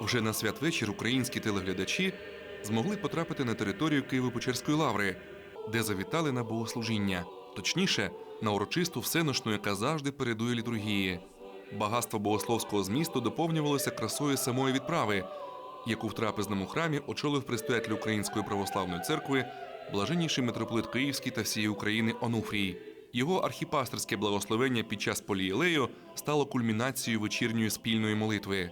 Вже на святвечір українські телеглядачі змогли потрапити на територію Києво-Печерської лаври, де завітали на богослужіння, точніше, на урочисту всеношну, яка завжди передує літургії. Багатство богословського змісту доповнювалося красою самої відправи, яку в трапезному храмі очолив предстоятель Української православної церкви, блаженніший митрополит Київський та всієї України Онуфрій. Його архіпастерське благословення під час полієлею стало кульмінацією вечірньої спільної молитви.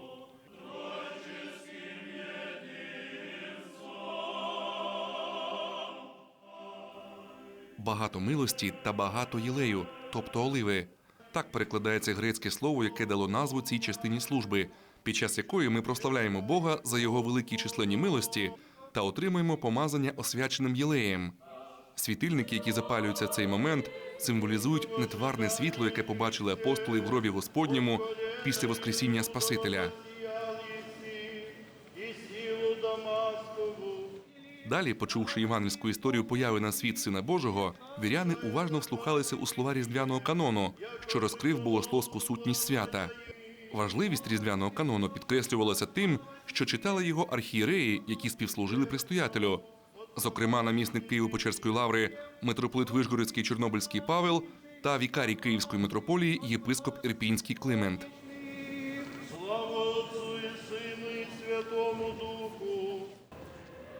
Багато милості та багато єлею, тобто оливи. Так перекладається грецьке слово, яке дало назву цій частині служби, під час якої ми прославляємо Бога за його великі численні милості та отримуємо помазання освяченим єлеєм. Світильники, які запалюються в цей момент, символізують нетварне світло, яке побачили апостоли в гробі Господньому після Воскресіння Спасителя. Далі, почувши євангельську історію появи на світ Сина Божого, віряни уважно вслухалися у слова різдвяного канону, що розкрив богословську сутність свята. Важливість різдвяного канону підкреслювалася тим, що читали його архієреї, які співслужили предстоятелю. Зокрема, намісник Києво-Печерської лаври, митрополит Вишгородський Чорнобильський Павел та вікарій Київської митрополії єпископ Ірпінський Климент. Слава Отцу і Сину і Святому Духу.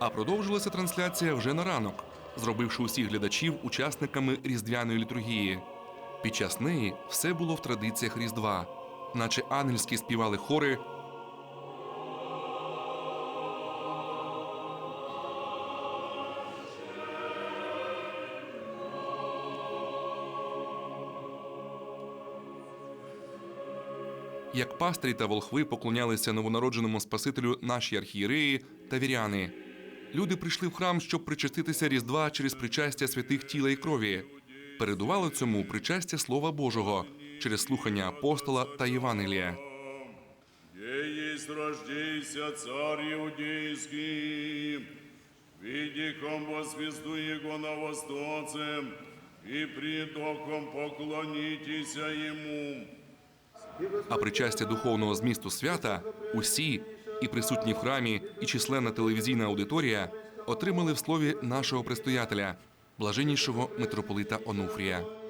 А продовжилася трансляція вже на ранок, зробивши усіх глядачів учасниками різдвяної літургії. Під час неї все було в традиціях Різдва, наче ангельські співали хори. Як пастирі та волхви поклонялися новонародженому Спасителю наші архієреї та віряни. Люди прийшли в храм, щоб причаститися Різдва через причастя святих тіла і крові. Передувало цьому причастя Слова Божого через слухання апостола та Євангелія. Где есть рождейся царь иудейский, видихом во звезду его на востоце, и притоком поклонитеся ему. А причастя духовного змісту свята усі, і присутні в храмі, і численна телевізійна аудиторія отримали в слові нашого предстоятеля, блаженнішого митрополита Онуфрія.